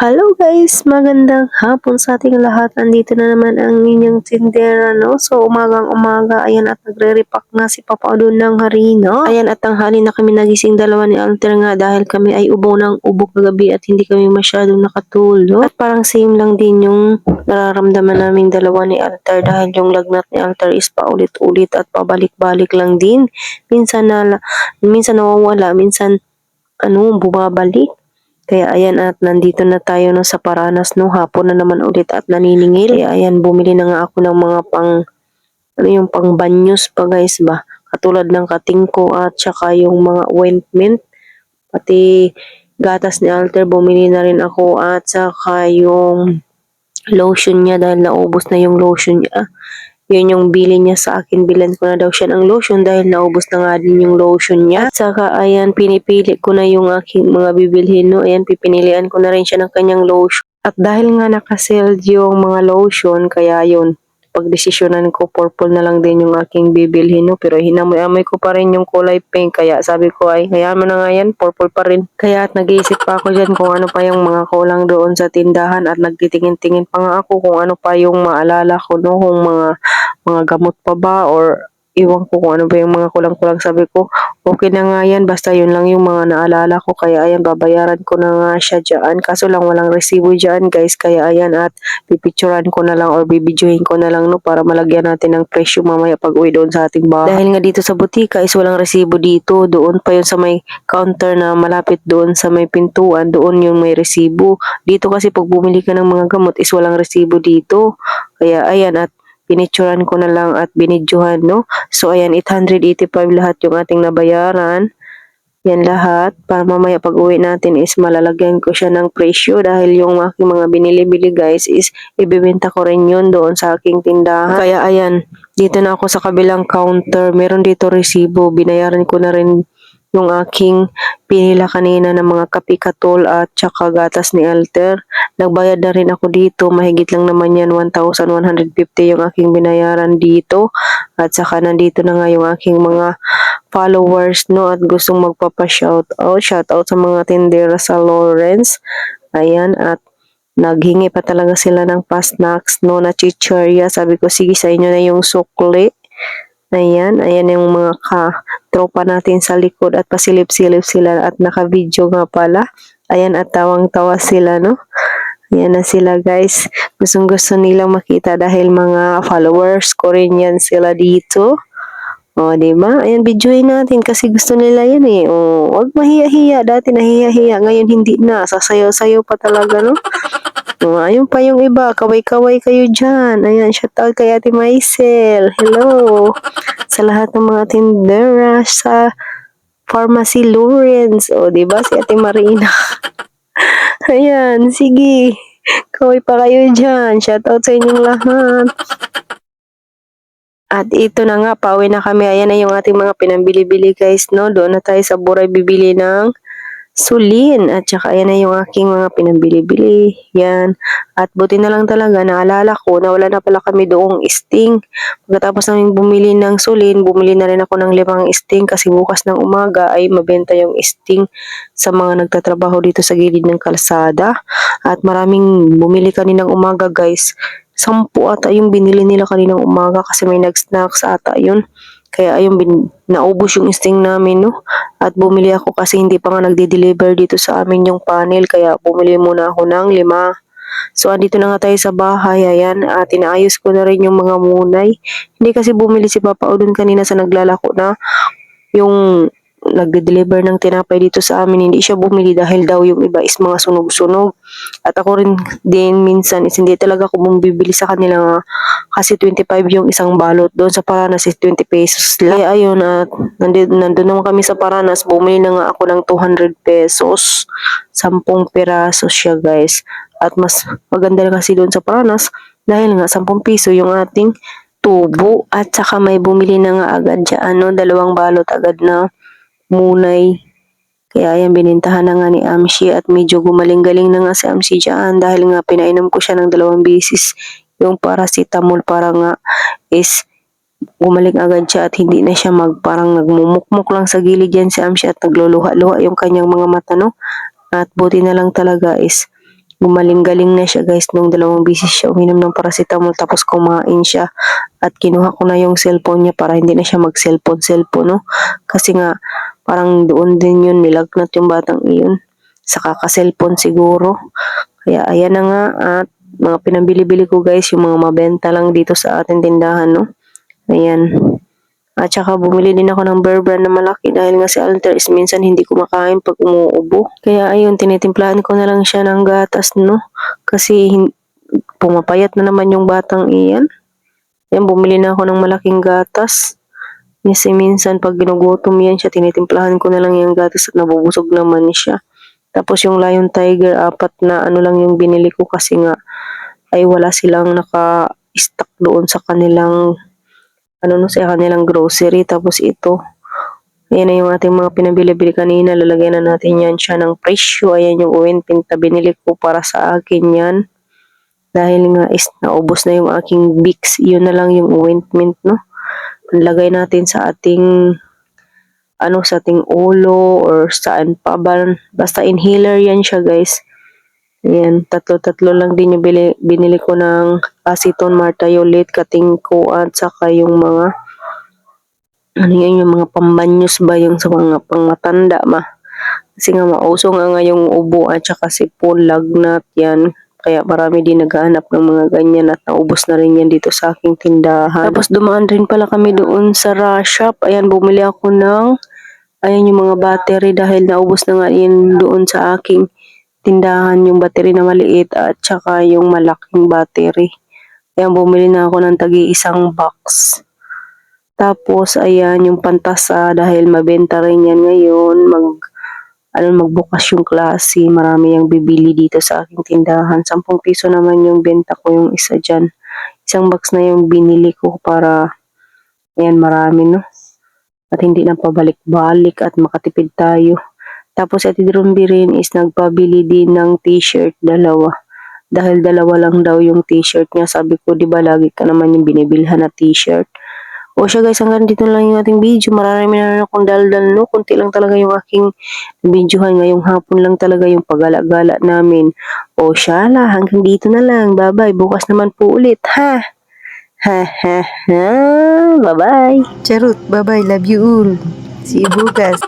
Hello guys! Magandang hapon sa ating lahat. Andito na naman ang inyong tindera, no? So, umagang umaga, ayan at nagre-repack nga si Papa doon ng harina. Ayan at tanghali na kami nagising dalawa ni Alter nga dahil kami ay ubo ng ubo kagabi at hindi kami masyadong nakatulog. At parang same lang din yung nararamdaman naming dalawa ni Alter dahil yung lagnat ni Alter is paulit-ulit at pabalik-balik lang din. Minsan na, minsan nawawala, minsan ano, bumabalik. Kaya ayan at nandito na tayo no sa Paranas no hapon na naman ulit at naniningil. Kaya ayan bumili na nga ako ng mga pang ano yung pang banyos pa guys ba. Katulad ng katingko at saka yung mga ointment. Pati gatas ni Alter bumili na rin ako at saka yung lotion niya dahil naubos na yung lotion niya. Yun yung bili niya sa akin. Bilan ko na daw siya ng lotion dahil naubos na nga din yung lotion niya. At saka, ayan, pinipili ko na yung aking mga bibilhin, no? Ayan, pipinilian ko na rin siya ng kanyang lotion. At dahil nga nakaseld yung mga lotion, kaya yun, pagdesisyonan ko, purple na lang din yung aking bibilhin, no? Pero hinamoy-amoy ko pa rin yung kulay pink, kaya sabi ko ay, hayaan mo na nga yan, purple pa rin. Kaya at nag-iisip pa ako dyan kung ano pa yung mga kulang doon sa tindahan at nagtitingin-tingin pa nga ako kung ano pa yung maalala ko, no? Kung mga, mga gamot pa ba or iwan ko kung ano ba yung mga kulang-kulang. Sabi ko, okay na nga yan, basta yun lang yung mga naalala ko. Kaya ayan, babayaran ko na nga siya dyan. Kaso lang walang resibo dyan guys. Kaya ayan, at pipicturan ko na lang or bibidyohin ko na lang no para malagyan natin ng presyo mamaya pag uwi doon sa ating bahay. Dahil nga dito sa butika is walang resibo dito. Doon pa yun sa may counter na malapit doon sa may pintuan. Doon yung may resibo. Dito kasi pag bumili ka ng mga gamot is walang resibo dito. Kaya ayan, at pinicturan ko na lang at binidyohan, no? So, ayan, 885 lahat yung ating nabayaran. Yan lahat. Para mamaya pag uwi natin is malalagyan ko siya ng presyo dahil yung aking mga binili-bili guys is ibibenta ko rin yun doon sa aking tindahan. Kaya ayan, dito na ako sa kabilang counter. Meron dito resibo. Binayaran ko na rin yung aking pinila kanina ng mga kape katol at tsaka gatas ni Alter. Nagbayad na rin ako dito. Mahigit lang naman yan 1,150 yung aking binayaran dito. At saka nandito na nga yung aking mga followers no at gustong magpapa-shout out. Shout out sa mga tindera sa Lawrence. Ayan at naghingi pa talaga sila ng pasnacks no na chichurya. Sabi ko sige sa inyo na yung sukli. Ayan, ayan yung mga ka tropa natin sa likod at pasilip-silip sila at naka-video nga pala. Ayan at tawang-tawa sila, no? Ayan na sila guys. Gustong gusto nilang makita dahil mga followers ko rin yan sila dito. O, di ba? Ayan, videoin natin kasi gusto nila yan eh. O, wag mahiya-hiya. Dati nahiya-hiya. Ngayon hindi na. Sasayaw-sayaw pa talaga, no? O, ayun pa yung iba. Kaway-kaway kayo dyan. Ayan, shoutout kay Ate Maisel. Hello. Sa lahat ng mga tindera sa Pharmacy Lawrence. O, di ba? Si Ate Marina. Ayan, sige. Kaway pa kayo dyan. Shoutout sa inyong lahat. At ito na nga, pauwi na kami. Ayan na yung ating mga pinambili-bili guys, no? Doon na tayo sa Buray bibili ng sulin. At saka ayan na yung aking mga pinambili-bili. Yan. At buti na lang talaga, naalala ko na wala na pala kami doong sting. Pagkatapos namin bumili ng sulin, bumili na rin ako ng limang sting kasi bukas ng umaga ay mabenta yung sting sa mga nagtatrabaho dito sa gilid ng kalsada. At maraming bumili kaninang umaga guys. Sampu ata yung binili nila kaninang umaga kasi may nag-snacks ata yun. Kaya ayun, bin, naubos yung sting namin, no? At bumili ako kasi hindi pa nga nagde-deliver dito sa amin yung panel. Kaya bumili muna ako ng lima. So, andito na nga tayo sa bahay. Ayan, at inaayos ko na rin yung mga munay. Hindi kasi bumili si Papa Odon kanina sa naglalako na yung nagde-deliver ng tinapay dito sa amin, hindi siya bumili dahil daw yung iba is mga sunog-sunog. At ako rin din minsan is hindi talaga ako bumibili sa kanila kasi 25 yung isang balot. Doon sa Paranas is 20 pesos lang. Kaya ayun, at nandun, nandun naman kami sa Paranas, bumili na nga ako ng 200 pesos. 10 peraso siya guys. At mas maganda kasi doon sa Paranas dahil nga 10 piso yung ating tubo at saka may bumili na nga agad dyan, no? dalawang balot agad na munay. Kaya yan, binintahan na nga ni Amshi at medyo gumaling-galing na nga si Amshi dyan dahil nga pinainom ko siya ng dalawang bisis yung paracetamol para nga is gumaling agad siya at hindi na siya mag parang nagmumukmuk lang sa gilid yan si Amshi at nagluluha-luha yung kanyang mga mata no. At buti na lang talaga is gumaling-galing na siya guys nung dalawang bisis siya uminom ng paracetamol tapos kumain siya at kinuha ko na yung cellphone niya para hindi na siya mag-cellphone cellphone no kasi nga parang doon din yun nilagnat yung batang iyon sa kaka-cellphone siguro kaya ayan na nga at mga pinabili-bili ko guys yung mga mabenta lang dito sa ating tindahan no ayan at saka bumili din ako ng bear brand na malaki dahil nga si Alter is minsan hindi kumakain pag umuubo. Kaya ayun, tinitimplahan ko na lang siya ng gatas, no? Kasi pumapayat na naman yung batang iyan. Yan, bumili na ako ng malaking gatas. Kasi minsan pag ginugutom yan siya, tinitimplahan ko na lang yung gatas at nabubusog naman siya. Tapos yung Lion Tiger, apat na ano lang yung binili ko kasi nga ay wala silang naka-stock doon sa kanilang ano no sa kanilang grocery. Tapos ito ayan na yung ating mga pinabili-bili kanina. Lalagyan na natin yan siya ng presyo. Ayan yung ointment na binili ko para sa akin yan. Dahil nga is naubos na yung aking Vicks. Yun na lang yung ointment no lagay natin sa ating ano sa ating ulo or saan pa ba basta inhaler yan siya guys Ayan, tatlo-tatlo lang din yung bili, binili ko ng acetone, martayolate, katingko at saka yung mga ano yun, yung mga pambanyos ba yung sa mga pangmatanda ma. Kasi nga mauso nga nga yung ubo at saka sipon, lagnat yan. Kaya marami din naghahanap ng mga ganyan at naubos na rin yan dito sa aking tindahan. Tapos dumaan rin pala kami doon sa rush shop. Ayan, bumili ako ng ayan yung mga battery dahil naubos na nga yun doon sa aking tindahan yung battery na maliit at saka yung malaking battery. Ayan, bumili na ako ng tagi isang box. Tapos, ayan, yung pantasa dahil mabenta rin yan ngayon. Mag, ano, magbukas yung klase. Marami yung bibili dito sa aking tindahan. 10 piso naman yung benta ko yung isa dyan. Isang box na yung binili ko para, ayan, marami, no? At hindi na pabalik-balik at makatipid tayo. Tapos Ate Drumbi rin is nagpabili din ng t-shirt, dalawa. Dahil dalawa lang daw yung t-shirt niya. Sabi ko, di ba lagi ka naman yung binibilhan na t-shirt. O siya guys, hanggang dito lang yung ating video. Marami na akong daldal, no? Kunti lang talaga yung aking videohan. Ngayong hapon lang talaga yung pagala-gala namin. O siya la, hanggang dito na lang. Bye-bye. Bukas naman po ulit, ha? Ha ha ha. Bye-bye. Charot, bye-bye, love you all. See you bukas.